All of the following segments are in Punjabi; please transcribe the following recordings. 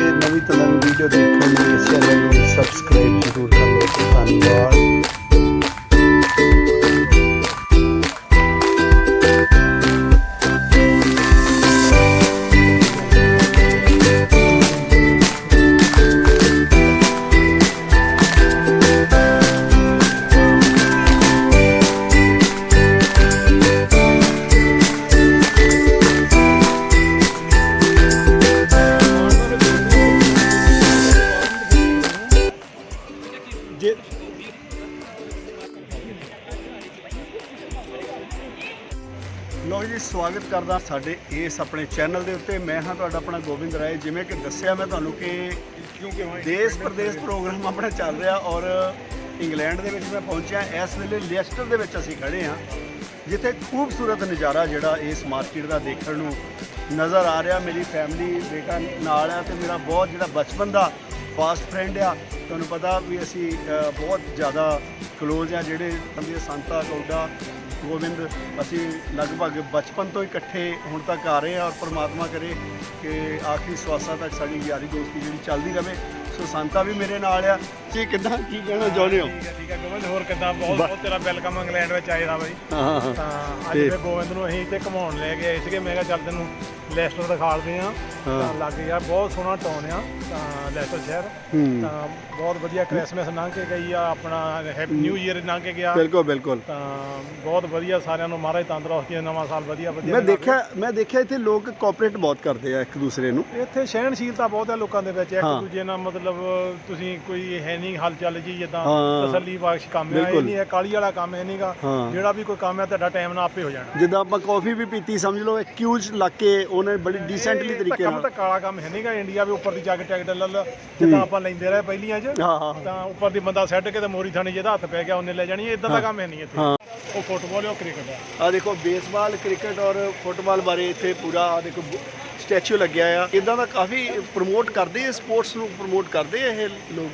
ਨਵੀਂ ਤੋਂ ਨਵੀਂ ਵੀਡੀਓ ਦੇਖਣ ਲਈ ਇਸ ਚੈਨਲ ਨੂੰ ਸਬਸਕ੍ਰਾਈਬ ਜ਼ਰੂਰ ਕਰ ਲਓ ਧੰਨਵਾਦ। ਲੋ ਜੀ ਸਵਾਗਤ ਕਰਦਾ ਸਾਡੇ ਇਸ ਆਪਣੇ ਚੈਨਲ ਦੇ ਉੱਤੇ। ਮੈਂ ਹਾਂ ਤੁਹਾਡਾ ਆਪਣਾ ਗੋਬਿੰਦ ਰਾਏ। ਜਿਵੇਂ ਕਿ ਦੱਸਿਆ ਮੈਂ ਤੁਹਾਨੂੰ ਕਿ ਕਿਉਂਕਿ ਦੇਸ਼ ਪ੍ਰਦੇਸ਼ ਪ੍ਰੋਗਰਾਮ ਆਪਣਾ ਚੱਲ ਰਿਹਾ ਔਰ ਇੰਗਲੈਂਡ ਦੇ ਵਿੱਚ ਮੈਂ ਪਹੁੰਚਿਆ। ਇਸ ਵੇਲੇ ਲੈਸਟਰ ਦੇ ਵਿੱਚ ਅਸੀਂ ਖੜੇ ਹਾਂ ਜਿੱਥੇ ਖੂਬਸੂਰਤ ਨਜ਼ਾਰਾ ਜਿਹੜਾ ਇਸ ਮਾਰਕੀਟ ਦਾ ਦੇਖਣ ਨੂੰ ਨਜ਼ਰ ਆ ਰਿਹਾ। ਮੇਰੀ ਫੈਮਿਲੀ ਬੇਟਾ ਨਾਲ ਆ ਤੇ ਮੇਰਾ ਬਹੁਤ ਜਿਹੜਾ ਬਚਪਨ ਦਾ ਫਾਸਟ ਫਰੈਂਡ ਆ ਤੁਹਾਨੂੰ ਪਤਾ ਵੀ ਅਸੀਂ ਬਹੁਤ ਜ਼ਿਆਦਾ ਕਲੋਜ਼ ਆ ਜਿਹੜੇ ਸੰਦੇ ਸੰਤਾ ਗੌਡਾ ਗੋਬਿੰਦ, ਅਸੀਂ ਲਗਭਗ ਬਚਪਨ ਤੋਂ ਇਕੱਠੇ ਹੁਣ ਤੱਕ ਆ ਰਹੇ ਹਾਂ ਔਰ ਪ੍ਰਮਾਤਮਾ ਕਰੇ ਕਿ ਆਖਰੀ ਸਵਾਸਾਂ ਤੱਕ ਸਾਡੀ ਯਾਰੀ ਦੋਸਤੀ ਜਿਹੜੀ ਚੱਲਦੀ ਰਹੇ ਸੰਤਾ ਵੀ ਮੇਰੇ ਨਾਲ ਆ। ਜੀ ਕਿਦਾਂ ਕੀ ਕਹਿਣਾ ਚਾਹੁੰਦੇ ਹੋ? ਠੀਕ ਹੈ ਠੀਕ ਹੈ ਗੋਬਿੰਦ ਹੋਰ ਕਿੱਦਾਂ? ਬਹੁਤ। ਬਹੁਤ ਤੇਰਾ ਵੈਲਕਮ ਇੰਗਲੈਂਡ ਵਿੱਚ ਆਏ ਦਾ ਬਾਈ। ਹਾਂ ਤਾਂ ਅੱਜ ਤੇ- ਗੋਬਿੰਦ ਨੂੰ ਅਸੀਂ ਤੇ ਘਮਾਉਣ ਲੈ ਕੇ ਆਏ ਸੀਗੇ। ਮੈਂ ਕਿਹਾ ਚੱਲ ਤੈਨੂੰ ਲੈਸਟਰ ਦਿਖਾਲਦੇ ਆ ਤਾਂ। ਲੱਗ ਯਾਰ ਬਹੁਤ ਸੋਹਣਾ ਟਾਊਨ ਆ ਤਾਂ ਲੈਸਟਰ ਸ਼ਹਿਰ। ਹੂੰ। ਤਾਂ ਬਹੁਤ ਵਧੀਆ ਕ੍ਰਿਸਮਸ ਲੰਘ ਕੇ ਗਈ ਆ ਆਪਣਾ ਹੈਪੀ ਨਿਊ ਈਅਰ ਲੰਘ ਕੇ ਗਿਆ। ਬਿਲਕੁਲ ਬਿਲਕੁਲ। ਤਾਂ ਬਹੁਤ ਵਧੀਆ ਸਾਰਿਆਂ ਨੂੰ ਮਹਾਰਾਜ ਤੰਦਰੁਸਤੀ ਨਵਾਂ ਸਾਲ ਵਧੀਆ ਵਧੀਆ ਮੈਂ। ਦੇਖਿਆ ਮੈਂ ਦੇਖਿਆ ਇੱਥੇ ਲੋਕ ਕੋਆਪਰੇਟ ਬਹੁਤ ਕਰਦੇ ਆ ਇੱਕ ਦੂਸਰੇ ਨੂੰ। ਇੱਥੇ ਸਹਿਣਸ਼ੀਲਤਾ ਬਹੁਤ ਹੈ ਲੋਕਾਂ ਦੇ ਵਿੱਚ ਇੱਕ ਹਾਂ। ਦੂਜੇ ਨਾਲ ਮਤਲਬ ਤੁਸੀਂ ਕੋਈ ਹੈ ਨਹੀਂ ਹਲਚਲ ਜੀ ਜਿੱਦਾਂ ਹਾਂ। ਤਸੱਲੀ ਬਖਸ਼ ਕੰਮ ਆ ਇਹ ਬਿਲਕੁਲ। ਨਹੀਂ ਹੈ ਕਾਲੀ ਵਾਲਾ ਕੰਮ ਹੈ ਨਹੀਂਗਾ ਹਾਂ। ਜਿਹੜਾ ਵੀ ਕੋਈ ਕੰਮ ਹੈ ਤੁਹਾਡਾ ਟਾਈਮ ਨਾਲ ਆਪੇ ਹੋ ਜਾਣਾ। ਜਿੱਦਾਂ ਆਪਾਂ ਕਾਫੀ ਵੀ ਪੀਤੀ ਸਮਝ ਲਓ ਇੱਕ ਕਿਊਜ਼ ਲੱਗ ਕੇ ਉਹਨੇ ਬੜੀ ਡੀਸੈਂਟਲੀ ਇਹ ਤਰੀਕੇ ਕੰਮ ਨਾਲ। ਤਾਂ ਕਾਲਾ ਕੰਮ ਹੈ ਨਹੀਂਗਾ ਇੰਡੀਆ ਵੀ ਉੱਪਰ ਦੀ ਜਾ ਕੇ ਟਿਕਟ ਲੈ ਲਾ ਜਿੱਦਾਂ ਆਪਾਂ ਲੈਂਦੇ ਰਹੇ ਪਹਿਲੀਆਂ 'ਚ ਹਾਂ ਹਾਂ ਤਾਂ ਉੱਪਰ ਦੀ ਬੰਦਾ ਸੈੱਟ ਕੇ ਤੇ ਮੋਰੀ ਥਾਣੀ ਜਿਹਦਾ ਹੱਥ ਪੈ ਗਿਆ ਉਹਨੇ ਲੈ ਜਾਣੀ ਇਦਾਂ ਦਾ ਕੰਮ ਹੈ ਨਹੀਂ ਇੱਥੇ। ਹਾਂ। ਉਹ ਫੁੱਟਬਾਲ ਉਹ ਕ੍ਰਿਕਟ ਹੈ। ਆ ਦੇਖੋ ਬੇਸਬਾਲ ਕ੍ਰਿਕਟ ਔਰ ਫੁੱਟਬਾਲ ਬਾਰੇ ਇੱਥੇ ਪੂਰਾ ਆ ਦੇਖੋ ਸਟੈਚੂ ਲੱਗਿਆ ਆ। ਇਦਾਂ ਦਾ ਕਾਫੀ ਪ੍ਰਮੋਟ ਕਰਦੇ ਆ ਸਪੋਰਟਸ ਨੂੰ ਪ੍ਰਮੋਟ ਕਰਦੇ ਆ ਇਹ ਲੋਕ।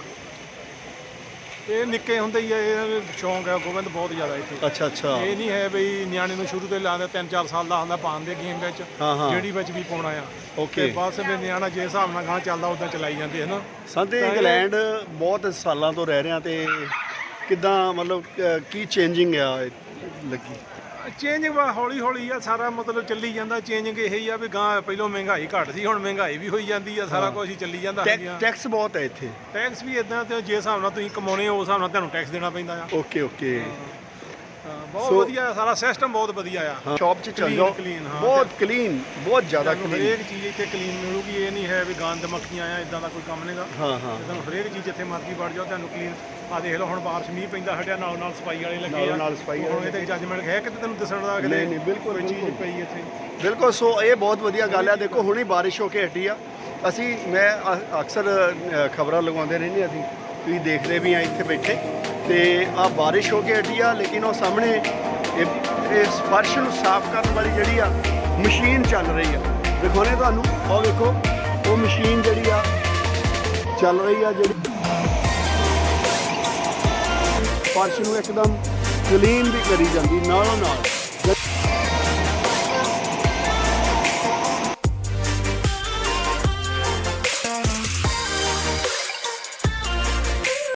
ਇਹ ਨਿੱਕੇ ਹੁੰਦੇ ਹੀ ਇਹ ਸ਼ੌਂਕ ਹੈ ਗੋਬਿੰਦ ਬਹੁਤ ਜ਼ਿਆਦਾ ਇੱਥੇ। ਅੱਛਾ ਅੱਛਾ। ਇਹ ਨਹੀਂ ਹੈ ਬਈ ਨਿਆਣੇ ਨੂੰ ਸ਼ੁਰੂ ਤੋਂ ਲਾਉਂਦੇ 3-4 ਸਾਲ ਦਾ ਹੁੰਦਾ ਪਾਉਣ ਦੇ ਗੇਮ ਵਿੱਚ। ਹਾਂ ਹਾਂ। ਜਿਹੜੀ ਵਿੱਚ ਵੀ ਪਾਉਣਾ ਆ। ਓਕੇ ਤੇ ਬਸ ਵੀ ਨਿਆਣਾ ਜੇ ਹਿਸਾਬ ਨਾਲ ਗਾਂ ਚੱਲਦਾ ਉਦਾਂ ਚਲਾਈ ਜਾਂਦੇ ਹਨ? ਇਹ- ਇੰਗਲੈਂਡ ਬਹੁਤ ਸਾਲਾਂ ਤੋਂ ਰਹਿ ਰਿਹਾ ਤੇ ਕਿਦਾਂ ਮਤਲਬ ਅਹ, ਕੀ ਚੇਂਜਿੰਗ ਆ ਇਹ ਲੱਗੀ? ਚੇਂਜ ਹੌਲੀ ਹੌਲੀ ਆ ਸਾਰਾ ਮਤਲਬ ਚੱਲੀ ਜਾਂਦਾ ਚੇਂਜਿੰਗ ਇਹ ਹੀ ਆ ਵੀ ਗਾਂ ਪਹਿਲੋਂ ਮਹਿੰਗਾਈ ਘੱਟ ਸੀ ਹੁਣ ਮਹਿੰਗਾਈ ਵੀ ਹੋਈ ਜਾਂਦੀ ਆ ਸਾਰਾ ਕੁਝ ਹੀ ਚੱਲੀ ਜਾਂਦਾ ਹੈਗਾ ਟੈਕਸ ਬਹੁਤ ਹੈ ਇੱਥੇ। ਟੈਕਸ ਵੀ ਇਦਾਂ ਤੇ ਜੇ ਹਿਸਾਬ ਨਾਲ ਤੁਸੀਂ ਕਮਾਉਣੇ ਹੋ ਉਸ ਹਿਸਾਬ ਨਾਲ ਤੁਹਾਨੂੰ ਟੈਕਸ ਦੇਣਾ ਪੈਂਦਾ ਆ। ਓਕੇ ਓਕੇ ਬਹੁਤ ਸੋ- ਵਧੀਆ ਸਾਰਾ ਸਿਸਟਮ ਬਹੁਤ ਵਧੀਆ ਆ। ਸ਼ਾਪ 'ਚ ਚੱਲ Clean, ਜਾਓ। clean, ਹਾਂ। ਬਹੁਤ ਕਲੀਨ ਬਹੁਤ ਜ਼ਿਆਦਾ ਤੁਹਾਨੂੰ ਕਲੀਨ ਹਰੇਕ ਚੀਜ਼ ਇੱਥੇ ਕਲੀਨ ਮਿਲੂਗੀ ਇਹ ਨਹੀਂ ਹੈ ਵੀ ਗੰਦ ਮੱਖੀਆਂ ਆ ਇਦਾਂ ਦਾ ਕੋਈ ਕੰਮ ਨਹੀਂਗਾ। ਹਾਂ ਹਾਂ। ਤੁਹਾਨੂੰ ਹਰੇਕ ਚੀਜ਼ ਜਿੱਥੇ ਮਰਜ਼ੀ ਵੜ ਜਾਓ ਤੁਹਾਨੂੰ ਕਲੀਨ ਆ ਦੇਖ ਲਓ ਹੁਣ ਬਾਰਿਸ਼ ਮੀਂਹ ਪੈਂਦਾ ਹਟਿਆ ਨਾਲ ਨਾਲ ਸਫ਼ਾਈ ਵਾਲੇ ਲੱਗੇ ਨਾਲੋਂ ਨਾਲ ਸਫ਼ਾਈ ਹੁਣ ਵਾਲੇ ਇਹਦੇ ਜੱਜਮੈਂਟ ਹੈ ਕਿ ਤੈਨੂੰ ਦੱਸਣ ਦਾ ਅਗਲੇ ਨਹੀਂ, ਨਹੀਂ, ਬਿਲਕੁਲ, ਕੋਈ ਚੀਜ਼ ਬਿਲਕੁਲ। ਪਈ ਇੱਥੇ। ਬਿਲਕੁਲ ਸੋ ਇਹ ਬਹੁਤ ਵਧੀਆ ਗੱਲ ਹੈ ਦੇਖੋ ਹੁਣੇ ਬਾਰਿਸ਼ ਹੋ ਕੇ ਹਟੀ ਆ। ਅਸੀਂ ਮੈਂ ਅ- ਅਕਸਰ ਖਬਰਾਂ ਲਗਾਉਂਦੇ ਰਹਿੰਦੇ ਅਸੀਂ। ਤੁਸੀਂ ਦੇਖਦੇ ਵੀ ਆ ਇੱਥੇ ਬੈਠੇ। ਤੇ ਆ ਬਾਰਿਸ਼ ਹੋ ਕੇ ਹਟੀ ਆ, ਲੇਕਿਨ ਉਹ ਸਾਹਮਣੇ ਇਹ ਇਸ ਫਰਸ਼ ਨੂੰ ਸਾਫ਼ ਕਰਨ ਵਾਲੀ ਜਿਹੜੀ ਆ ਮਸ਼ੀਨ ਚੱਲ ਰਹੀ ਆ। ਦਿਖਾਉਣੇ ਤੁਹਾਨੂੰ ਉਹ ਵੇਖੋ, ਉਹ ਮਸ਼ੀਨ ਜਿਹੜੀ ਆ ਚੱਲ ਰਹੀ ਆ, ਜਿਹੜੀ ਫਰਸ਼ ਨੂੰ ਇੱਕਦਮ ਕਲੀਨ ਵੀ ਕਰੀ ਜਾਂਦੀ ਨਾਲੋਂ ਨਾਲ